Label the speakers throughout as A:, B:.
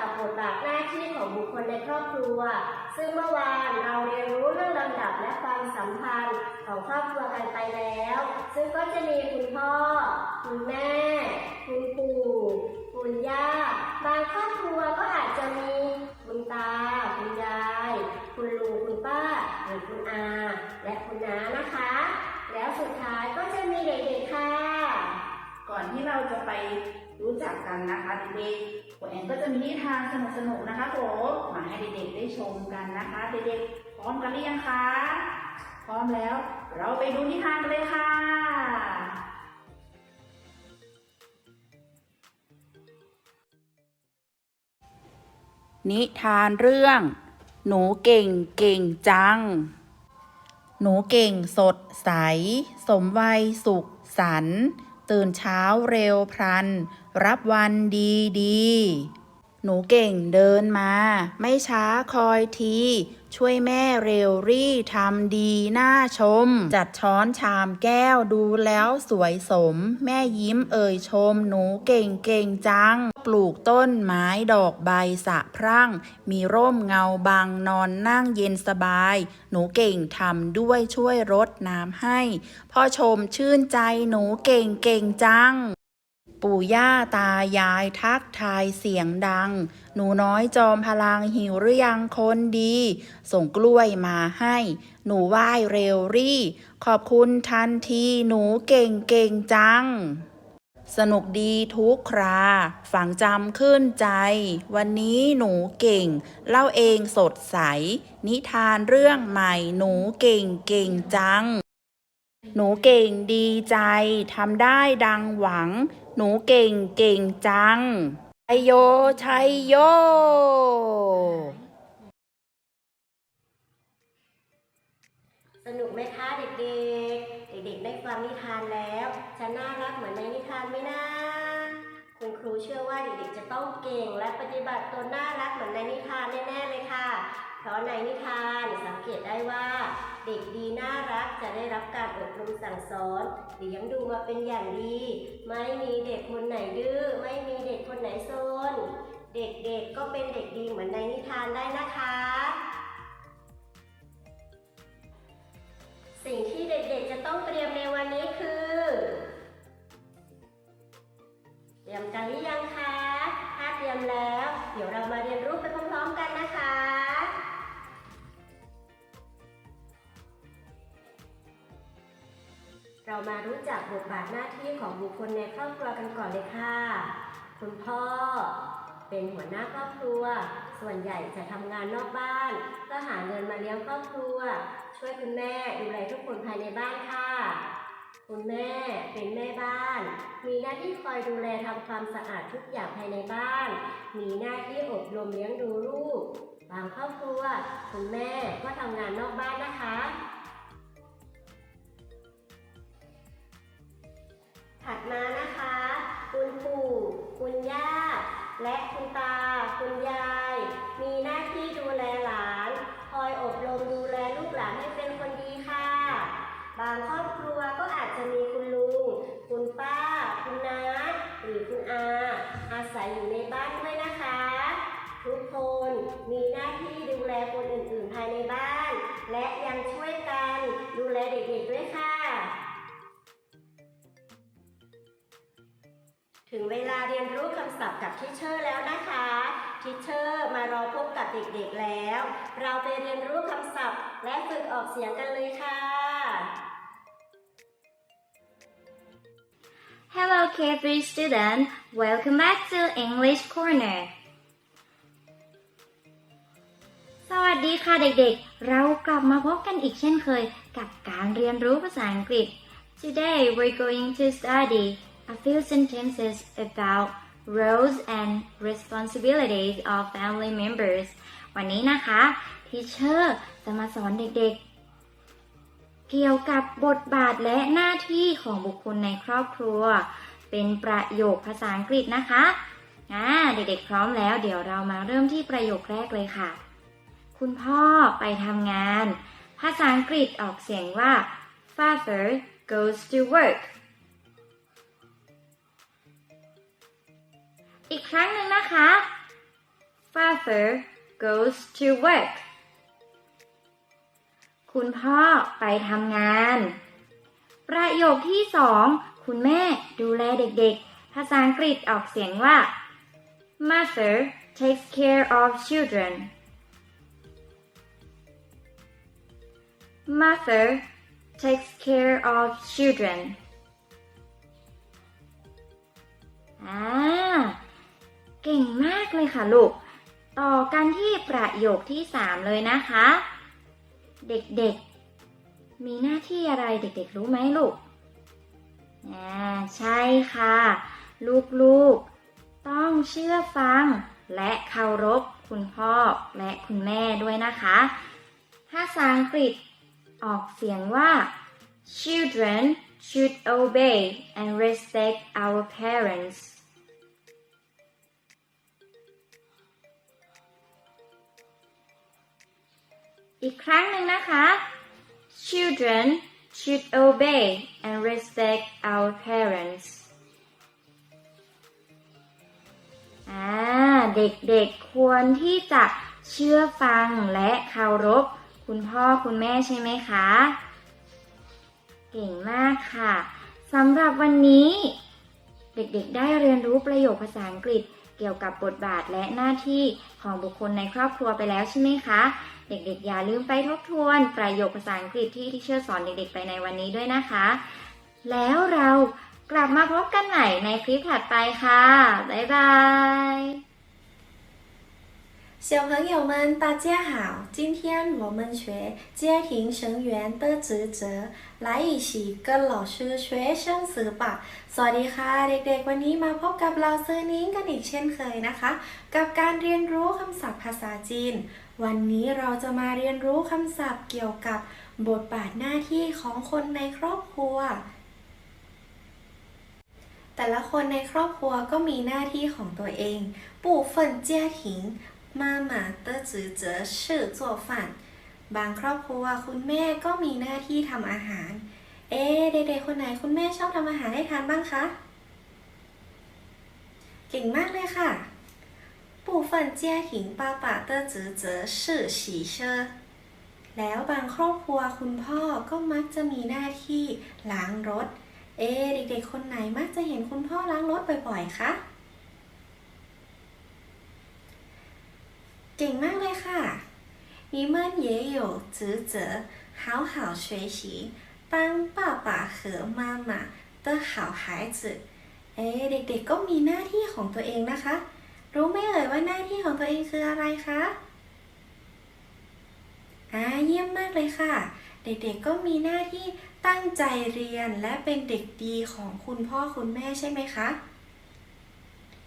A: กับบทบาทหน้าที่ของบุคคลในครอบครัว ซึ่งเมื่อวานเราเรียนรู้เรื่องลำดับและความสัมพันธ์ของครอบครัวกันไปแล้ว ซึ่งก็จะมีคุณพ่อ คุณแม่ คุณปู่คุณย่า บางครอบครัวก็อาจจะมีคุณตา คุณยาย คุณลุง คุณป้า หรือคุณอา และคุณน้านะคะ แล้วสุดท้ายก็จะมีเด็กๆค่ะ
B: ก่อนที่เราจะไปรู้จักกันนะคะเด็กๆ คุณแอนก็จะมีนิทานสนุกๆนะคะผมมาให้เด็กๆได้ชมกันนะคะ เด็กๆพร้อมกันหรือยังคะพร้อมแล้ว เราไปดูนิทานกันเลยค่ะ นิทานเรื่อง หนูเก่งเก่งจัง หนูเก่งสดใส สมวัยสุขสันต์ ตื่นเช้าเร็วพลัน รับวันดีดี หนูเก่งเดินมา ไม่ช้าคอยที ช่วยแม่เร็วรี่ทำดีน่าชม จัดช้อนชามแก้วดูแล้วสวยสม แม่ยิ้มเอ่ยชม หนูเก่งเก่งจัง ปลูกต้นไม้ดอกใบสะพรั่ง มีร่มเงาบังนอนนั่งเย็นสบาย หนูเก่งทำด้วยช่วยรดน้ำให้ พ่อชมชื่นใจหนูเก่งเก่งจัง ปู่ย่าตายายทักทายเสียงดัง หนูน้อยจอมพลังหิวหรือยังคนดี ส่งกล้วยมาให้ หนูไหว้เร็วรี่ ขอบคุณทันที หนูเก่งเก่งจัง สนุกดีทุกครา ฝังจำขึ้นใจ วันนี้หนูเก่ง เล่าเองสดใส นิทานเรื่องใหม่ หนูเก่งเก่งจังหนูเก่งดีใจ ทำได้ดังหวัง หนูเก่งเก่งจัง ชัยโย ชัยโย
A: สนุกไหมคะเด็กๆ เด็กๆ ได้ฟังนิทานแล้วจะน่ารักเหมือนในนิทานไหมนะ คุณครูเชื่อว่าเด็กๆ จะต้องเก่งและปฏิบัติตัวน่ารักเหมือนในนิทานแน่ๆเลยค่ะ เพราะในนิทานสังเกตได้ว่า เด็กดีน่ารักจะได้รับการอบรมสั่งสอนเลี้ยงดูมาเป็นอย่างดี ไม่มีเด็กคนไหนดื้อไม่มีเด็กคนไหนโซน เด็กๆก็เป็นเด็กดีเหมือนในนิทานได้นะคะ สิ่งที่เด็กๆจะต้องเตรียมในวันนี้คือ เตรียมกันหรือยังคะ ถ้าเตรียมแล้ว เดี๋ยวเรามาเรียนรู้ไปพร้อมๆกันนะคะ เรามารู้จักบทบาทหน้าที่ของบุคคลในครอบครัวกันก่อนเลยค่ะ คุณพ่อ เป็นหัวหน้าครอบครัว ส่วนใหญ่จะทำงานนอกบ้านเพื่อหาเงินมาเลี้ยงครอบครัว ช่วยคุณแม่ดูแลทุกคนภายในบ้านค่ะ คุณแม่เป็นแม่บ้าน มีหน้าที่คอยดูแลทำความสะอาดทุกอย่างภายในบ้าน มีหน้าที่อบรมเลี้ยงดูลูก บางครอบครัว คุณแม่ก็ทำงานนอกบ้านนะคะ ถัดมานะคะ คุณปู่ คุณย่า และคุณตา คุณยาย มีหน้าที่ดูแลหลาน คอยอบรมดูแลลูกหลานให้เป็นคนดีค่ะ บางครอบครัวก็อาจจะมีคุณลุง คุณป้า คุณน้า หรือคุณอา อาศัยอยู่ในบ้านด้วยนะคะ ทุกคนมีหน้าที่ดูแลคนอื่นๆภายในบ้าน และยังช่วยกันดูแลเด็กๆด้วยค่ะ ถึงเวลาเรียนรู้คำศัพท์กับทิเชอร์แล้วนะคะ ทิเชอร์มารอพบกับเด็กๆแล้ว เราไปเรียนรู้คำศัพท์ และฝึกออกเสียงกันเลยค่ะ
C: Hello K3 student, welcome back to English Corner. สวัสดีค่ะเด็กๆ เรากลับมาพบกันอีกเช่นเคยกับการเรียนรู้ภาษาอังกฤษ Today we're going to study a few sentences about roles and responsibilities of family members วันนี้นะคะทีเชอร์จะมาสอนเด็กๆ เกี่ยวกับบทบาทและหน้าที่ของบุคคลในครอบครัว เป็นประโยคภาษาอังกฤษนะคะอ่าเด็กๆพร้อมแล้ว เดี๋ยวเรามาเริ่มที่ประโยคแรกเลยค่ะ คุณพ่อไปทำงาน ภาษาอังกฤษออกเสียงว่า father goes to work อีกครั้งหนึ่งนะคะ mother goes to work คุณพ่อไปทำงาน ประโยคที่สองคุณแม่ดูแลเด็กๆ ภาษาอังกฤษออกเสียงว่า mother takes care of children mother takes care of children อ่า เก่งมากเลยค่ะลูก ต่อกันที่ประโยคที่สามเลยนะคะ เด็กๆ มีหน้าที่อะไรเด็กๆ รู้ไหมลูกอ่าใช่ค่ะ ลูกๆ ต้องเชื่อฟังและเคารพคุณพ่อและคุณแม่ด้วยนะคะ ภาษาอังกฤษออกเสียงว่า children should obey and respect our parents อีกครั้งหนึ่งนะคะ children should obey and respect our parents อ่าเด็กๆควรที่จะเชื่อฟังและเคารพ คุณพ่อคุณแม่ใช่ไหมคะ เก่งมากค่ะสำหรับวันนี้ เด็กๆได้เรียนรู้ประโยคภาษาอังกฤษเกี่ยวกับบทบาทและหน้าที่ของบุคคลในครอบครัวไปแล้วใช่ไหมคะ เด็กๆ อย่าลืมไปทบทวนประโยคภาษาอังกฤษที่ที่เชื่อสอนเด็กๆ ไปในวันนี้ด้วยนะคะ แล้วเรากลับมาพบกันใหม่ในคลิปถัดไปค่ะ บ๊ายบาย
D: 小朋友们，大家好！今天我们学家庭成员的职责，来一起跟老师学生词吧。สวัสดีค่ะ เด็กๆ วันนี้มาพบกับเราเซอร์นิ้งกันอีกเช่นเคยนะคะ กับการเรียนรู้คำศัพท์ภาษาจีน วันนี้เราจะมาเรียนรู้คำศัพท์เกี่ยวกับบทบาทหน้าที่ของคนในครอบครัว แต่ละคนในครอบครัวก็มีหน้าที่ของตัวเอง部分家庭妈妈的职责是做饭บางครอบครัวคุณแม่ก็มีหน้าที่ทำอาหาร เอ๊ะเด็กๆคนไหนคุณแม่ชอบทำอาหารให้ทานบ้างคะ เก่งมากเลยค่ะ 部分家庭爸爸的职责是洗车แล้วบางครอบครัวคุณพ่อก็มักจะมีหน้าที่ล้างรถ เอ๊ะเด็กๆ คนไหนมักจะเห็นคุณพ่อล้างรถบ่อยๆ คะ เก่งมากเลยค่ะ你们也有职责好好学习当爸爸和妈妈的好孩子เอ๊ะเด็กๆ ก็มีหน้าที่ของตัวเองนะคะ รู้ไหมเอ่ยว่าหน้าที่ของตัวเองคืออะไรคะอ่าเยี่ยมมากเลยค่ะ เด็กๆก็มีหน้าที่ตั้งใจเรียนและเป็นเด็กดีของคุณพ่อคุณแม่ใช่ไหมคะ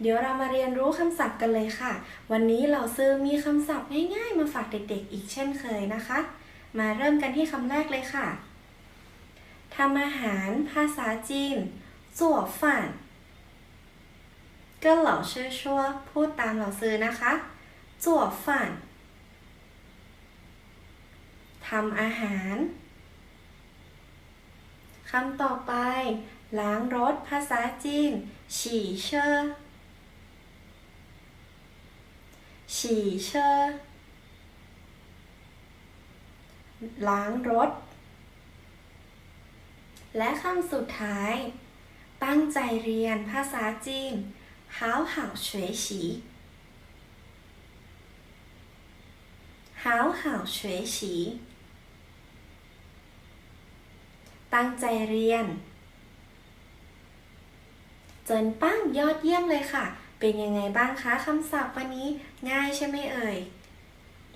D: เดี๋ยวเรามาเรียนรู้คำศัพท์กันเลยค่ะ วันนี้เราซื้อมีคำศัพท์ง่ายๆ มาฝากเด็กๆ อีกเช่นเคยนะคะ มาเริ่มกันที่คำแรกเลยค่ะทำอาหาร ภาษาจีน做饭跟老师说พูดตามเราซื้อนะคะ做饭ทำอาหาร คำต่อไป ล้างรถภาษาจีนฉี่เชอฉี่เชอล้างรถ และคำสุดท้าย ตั้งใจเรียนภาษาจีน 好好学习好好学习ตั้งใจเรียน จนปั้งยอดเยี่ยมเลยค่ะ เป็นยังไงบ้างคะคำศัพท์วันนี้ง่ายใช่ไหมเอ่ย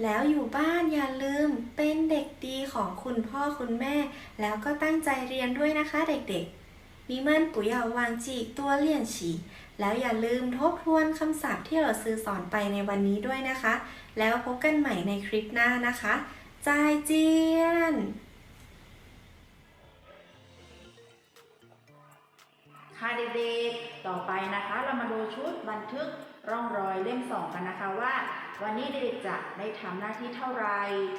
D: แล้วอยู่บ้านอย่าลืมเป็นเด็กดีของคุณพ่อคุณแม่ แล้วก็ตั้งใจเรียนด้วยนะคะเด็กๆ你们不要忘记多练习 แล้วอย่าลืมทบทวนคำศัพท์ที่เราซื้อสอนไปในวันนี้ด้วยนะคะ แล้วพบกันใหม่ในคลิปหน้านะคะจายเจียน
B: ค่ะเด็กๆ ต่อไปนะคะ เรามาดูชุดบันทึกร่องรอยเล่มสองกันนะคะว่า วันนี้เด็กๆจะได้ทำหน้าที่เท่าไหร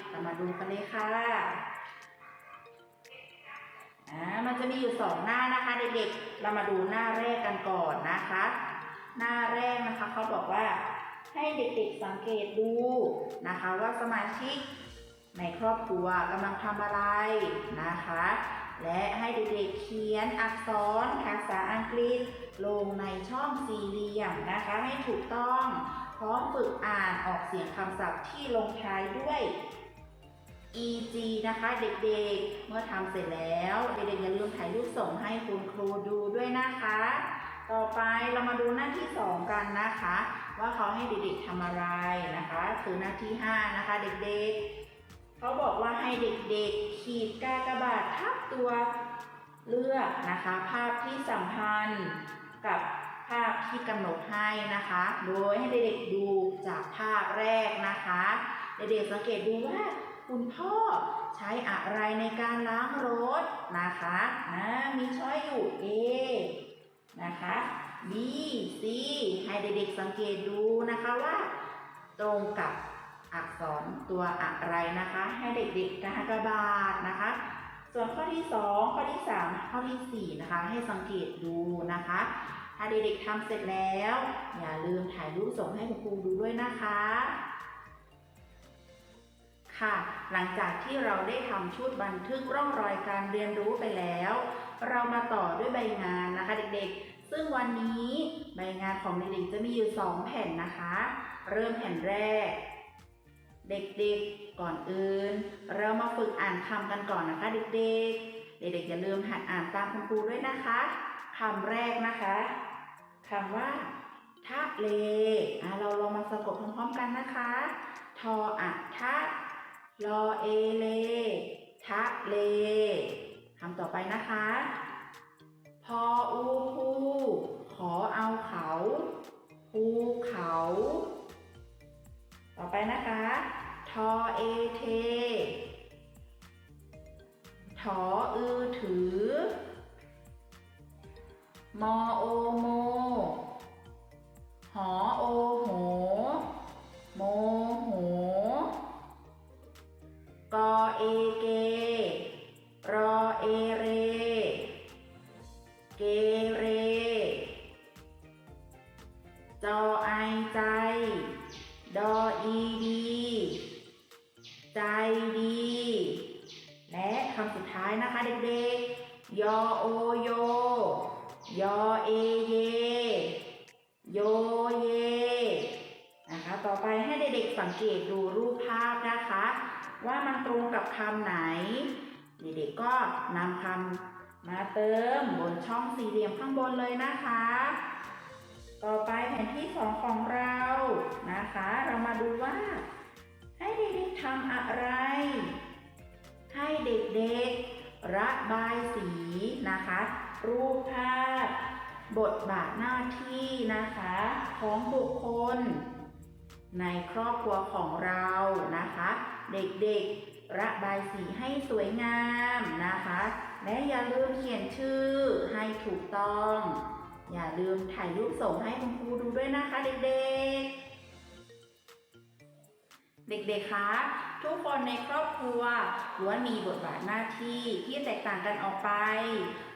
B: เรามาดูกันเลยค่ะ อ่ามันจะมีอยู่สองหน้านะคะเด็กๆ เรามาดูหน้าแรกกันก่อนนะคะ หน้าแรกนะคะเขาบอกว่าให้เด็กๆสังเกตดูนะคะว่าสมาชิกในครอบครัวกำลังทำอะไรนะคะ และให้เด็กๆเขียนอักษรภาษาอังกฤษ ลงในช่องสี่เหลี่ยมนะคะให้ถูกต้อง พร้อมฝึกอ่านออกเสียงคำศัพท์ที่ลงท้ายด้วย EG นะคะเด็กๆ เมื่อทำเสร็จแล้วเด็กๆอย่าลืมถ่ายรูปส่งให้คุณครูดูด้วยนะคะ ต่อไปเรามาดูหน้าที่ 2 กันนะคะ ว่าเขาให้เด็กๆทำอะไรนะคะ คือหน้าที่ 5 นะคะเด็กๆ เขาบอกว่าให้เด็กๆ ขีดกากบาททับตัวเลือกนะคะ ภาพที่สัมพันธ์กับภาพที่กำหนดให้นะคะ โดยให้เด็กๆดูจากภาพแรกนะคะ เด็กๆสังเกตดูว่า คุณพ่อใช้อะไรในการล้างรถนะคะอ่ามีช้อยอยู่ A นะคะ B C ให้เด็กๆสังเกตดูนะคะว่า ตรงกับอักษรตัวอะไรนะคะ ให้เด็กๆกากบาทนะคะ ส่วนข้อที่ 2 ข้อที่ 3 ข้อทีสี่4 นะคะ ให้สังเกตดูนะคะ ถ้าเด็กๆทำเสร็จแล้ว อย่าลืมถ่ายรูปส่งให้คุณครูดูด้วยนะคะ ค่ะ หลังจากที่เราได้ทำชุดบันทึกร่องรอยการเรียนรู้ไปแล้ว เรามาต่อด้วยใบงานนะคะเด็กๆ ซึ่งวันนี้ใบงานของเด็กๆจะมีอยู่ 2 แผ่นนะคะ เริ่มแผ่นแรก เด็กๆ ก่อนอื่น เรามาฝึกอ่านคำกันก่อนนะคะเด็กๆ เด็กๆอย่าลืมหัดอ่านตามคุณครูด้วยนะคะคำแรกนะคะคำว่าทะเลอะเราลองมาสะกดพร้อมๆกันนะคะ ทออะทะ ลอเอเล ทะเล คำต่อไปนะคะ พออูพูขอเอาเขาภูเขา ต่อไปนะคะ ทอเอเท เอเร เกเร จอไอใจ ดออีดี ใจดี และคำสุดท้ายนะคะเด็กๆ ยอโอโย ยอเอเย โยเย นะคะ ต่อไปให้เด็กๆสังเกตดูรูปภาพนะคะ ว่ามันตรงกับคำไหน เด็กๆก็นำคำมาเติมบนช่องสี่เหลี่ยมข้างบนเลยนะคะ ต่อไปแผนที่สองของเรานะคะ เรามาดูว่า ให้เด็กๆทำอะไร ให้เด็กๆระบายสีนะคะ รูปภาพบทบาทหน้าที่นะคะ ของบุคคล ในครอบครัวของเรานะคะ เด็กๆ ระบายสีให้สวยงามนะคะ และอย่าลืมเขียนชื่อให้ถูกต้อง อย่าลืมถ่ายรูปส่งให้คุณครูดูด้วยนะคะเด็กๆเด็กๆ คะ ทุกคนในครอบครัวล้วนมีบทบาทหน้าที่ที่แตกต่างกันออกไป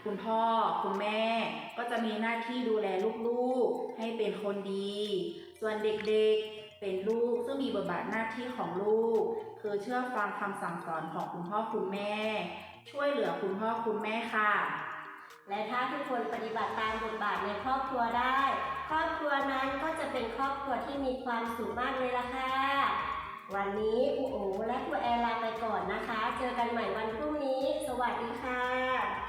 B: คุณพ่อ คุณแม่ ก็จะมีหน้าที่ดูแลลูกๆ ให้เป็นคนดี ส่วนเด็กๆ เป็นลูกซึ่งมีบทบาทหน้าที่ของลูก คือเชื่อฟังคำสั่งสอนของคุณพ่อคุณแม่ ช่วยเหลือคุณพ่อคุณแม่ค่ะ
A: และถ้าทุกคนปฏิบัติตามบทบาทในครอบครัวได้ ครอบครัวนั้นก็จะเป็นครอบครัวที่มีความสุขมากเลยล่ะค่ะ วันนี้อูโอและครูแอร์ลาไปก่อนนะคะ เจอกันใหม่วันพรุ่งนี้ สวัสดีค่ะ